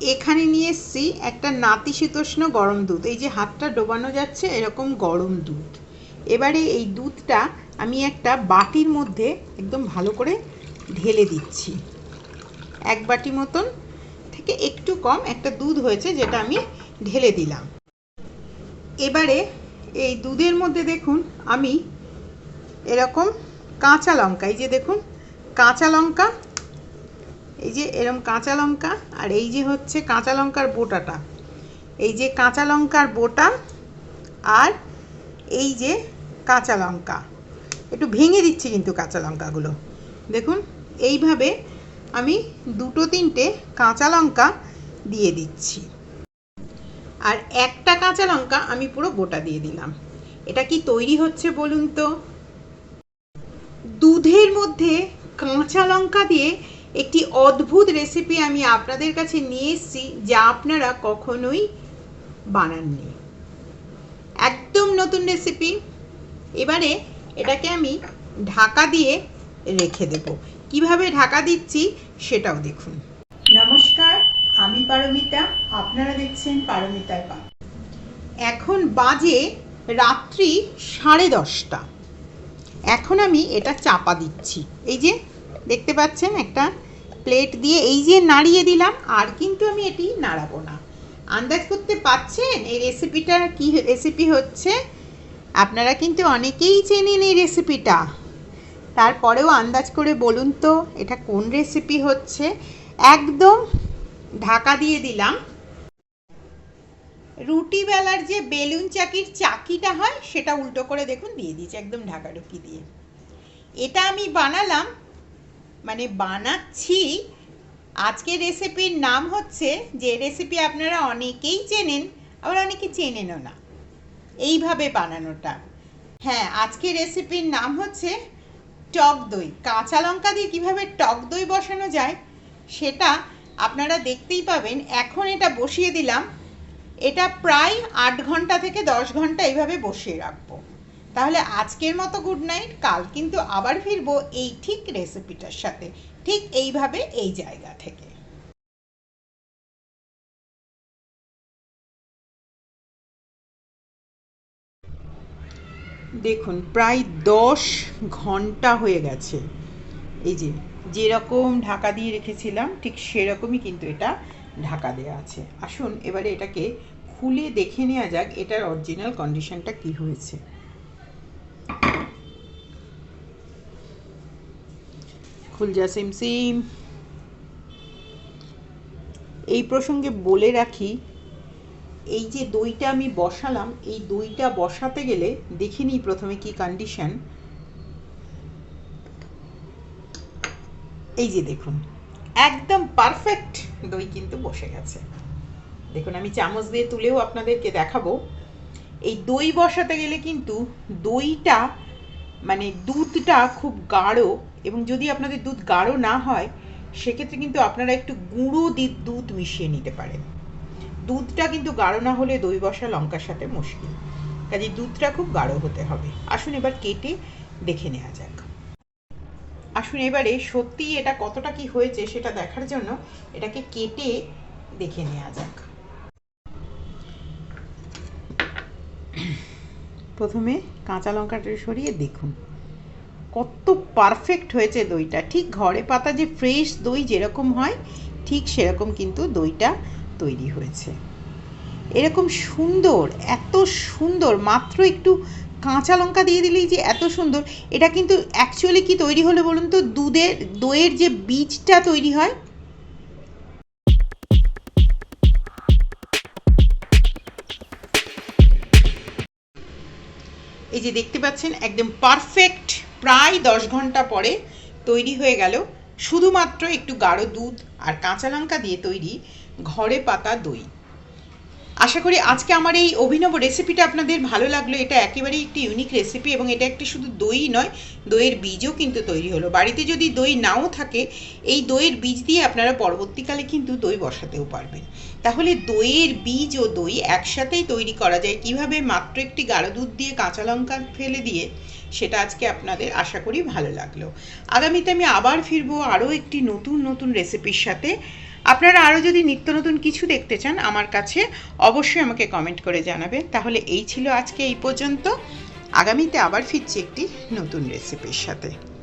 এখানে নিয়ে এসছি একটা নাতিশীতোষ্ণ গরম দুধ। এই যে হাতটা ডোবানো যাচ্ছে, এরকম গরম দুধ। এবারে এই দুধটা আমি একটা বাটির মধ্যে একদম ভালো করে ঢেলে দিচ্ছি। এক বাটি মতন থেকে একটু কম একটা দুধ হয়েছে যেটা আমি ঢেলে দিলাম। এবারে এই দুধের মধ্যে দেখুন, আমি এরকম কাঁচা লঙ্কা, এই যে দেখুন, কাঁচা লঙ্কা এই যে এরম কাঁচা লঙ্কা, আর এই যে হচ্ছে কাঁচা লঙ্কার বোটাটা। এই যে কাঁচা লঙ্কার বোটা, আর এই যে কাঁচা লঙ্কা। একটু ভেঙে দিচ্ছি কিন্তু কাঁচা লঙ্কাগুলো। দেখুন, এইভাবে আমি দুটো তিনটে কাঁচা লঙ্কা দিয়ে দিচ্ছি। আর একটা কাঁচা লঙ্কা আমি পুরো গোটা দিয়ে দিলাম। এটা কি তৈরি হচ্ছে বলুন তো? দুধের মধ্যে কাঁচা লঙ্কা দিয়ে একটি অদ্ভুত রেসিপি আমি আপনাদের কাছে নিয়ে এসেছি যা আপনারা কখনোই বানাননি। একদম নতুন রেসিপি এবারে এটাকে আমি ঢাকা দিয়ে রেখে দেব। কীভাবে ঢাকা দিচ্ছি সেটাও দেখুন। নমস্কার আমি পারমিতা। আপনারা দেখছেন পারমিতার পা। এখন বাজে রাত্রি সাড়ে দশটা। এখন আমি এটা চাপা দিচ্ছি। এই যে দেখতে পাচ্ছেন একটা প্লেট দিয়ে এই যে নাড়িয়ে দিলাম, আর কিন্তু আমি এটি নাড়াবো না। আন্দাজ করতে পাচ্ছেন এই রেসিপিটা কি রেসিপি হচ্ছে? আপনারা কিন্তু অনেকেই চেনেন এই রেসিপিটা তারপরেও আন্দাজ করে বলুন তো, এটা কোন রেসিপি হচ্ছে? একদম ঢাকা দিয়ে দিলাম। রুটি বেলার যে বেলুন চাকির চাকিটা হয়, সেটা উল্টো করে দেখুন, দিয়ে দিয়েছি একদম ঢাকা ঢুকি দিয়ে। এটা আমি বানালাম মানে বানাচ্ছি। আজকের রেসিপির নাম হচ্ছে, যে রেসিপি আপনারা অনেকেই চেনেন, আবার অনেকে চেনেনও না। এইভাবে বানানোটা। হ্যাঁ আজকের রেসিপির নাম হচ্ছে টক দই। কাঁচা লঙ্কা দিয়ে কীভাবে টক দই বসানো যায়, সেটা আপনারা দেখতেই পাবেন। এখন এটা বসিয়ে দিলাম। এটা প্রায় আট ঘণ্টা থেকে দশ ঘণ্টা এইভাবে বসিয়ে রাখব। তাহলে আজকের মতো গুড নাইট কাল কিন্তু আবার ফিরবো এই ঠিক রেসিপিটার সাথে। ঠিক এইভাবে এই জায়গা থেকে। দেখুন, প্রায় দশ ঘণ্টা হয়ে গেছে। এই যে, যেরকম ঢাকা দিয়ে রেখেছিলাম, ঠিক সেরকমই কিন্তু এটা ঢাকা দেওয়া আছে। আসুন, এবারে এটাকে খুলে দেখে নেওয়া যাক, এটার অরিজিনাল কন্ডিশনটা কি হয়েছে। খুল যা সিম সিম এই প্রসঙ্গে বলে রাখি, এই যে দইটা আমি বসালাম, এই দইটা বসাতে গেলে দেখে নিই প্রথমে কি কন্ডিশন এই যে দেখুন, একদম পারফেক্ট দই কিন্তু বসে গেছে। দেখুন, আমি চামচ দিয়ে তুলেও আপনাদেরকে দেখাবো। এই দই বসাতে গেলে কিন্তু দইটা মানে দুধটা খুব গাঢ় এবং যদি আপনাদের দুধ গাঢ় না হয়, সেক্ষেত্রে কিন্তু আপনারা একটু গুঁড়ো দুধ মিশিয়ে নিতে পারেন। দুধটা কিন্তু গাঢ় না হলে দই বসা লঙ্কার সাথে মুশকিল। কাজে দুধটা খুব গাঢ় হতে হবে। আসুন এবার কেটে দেখে নেওয়া যাক। আসুন এবারে সত্যি এটা কতটা কি হয়েছে সেটা দেখার জন্য এটাকে কেটে দেখে নেওয়া যাক। প্রথমে কাঁচা লঙ্কাটা সরিয়ে দেখুন। কত পারফেক্ট হয়েছে দইটা। ঠিক ঘরে পাতা যে ফ্রেশ দই যেরকম হয়, ঠিক সেরকম কিন্তু দইটা তৈরি হয়েছে। এরকম সুন্দর, এত সুন্দর, মাত্র একটু কাঁচা লঙ্কা দিয়ে দিলেই যে এত সুন্দর, এটা কিন্তু অ্যাকচুয়ালি কি তৈরি হলো বলুন তো? দুধের, দইয়ের যে বীজটা তৈরি হয়। এই যে দেখতে পাচ্ছেন, একদম পারফেক্ট প্রায় দশ ঘণ্টা পরে তৈরি হয়ে গেল শুধুমাত্র একটু গাঢ় দুধ আর কাঁচা লঙ্কা দিয়ে তৈরি ঘরে পাতা দই। আশা করি আজকে আমার এই অভিনব রেসিপিটা আপনাদের ভালো লাগল। এটা একেবারেই একটি ইউনিক রেসিপি এবং এটা একটি শুধু দই নয়, দইয়ের বীজও কিন্তু তৈরি হলো। বাড়িতে যদি দই নাও থাকে, এই দইয়ের বীজ দিয়ে আপনারা পরবর্তীকালে কিন্তু দই বসাতেও পারবেন। তাহলে দইয়ের বীজ ও দই একসাথেই তৈরি করা যায়। কীভাবে মাত্র একটি গাঢ় দুধ দিয়ে কাঁচা লঙ্কা ফেলে দিয়ে, সেটা আজকে আপনাদের আশা করি ভালো লাগল। আগামীতে আমি আবার ফিরবো আরও একটি নতুন নতুন রেসিপির সাথে। আপনারা আরও যদি নিত্য নতুন কিছু দেখতে চান আমার কাছে, অবশ্যই আমাকে কমেন্ট করে জানাবেন। তাহলে এই ছিল আজকে এই পর্যন্ত। আগামীতে আবার ফিরছি একটি নতুন রেসিপির সাথে।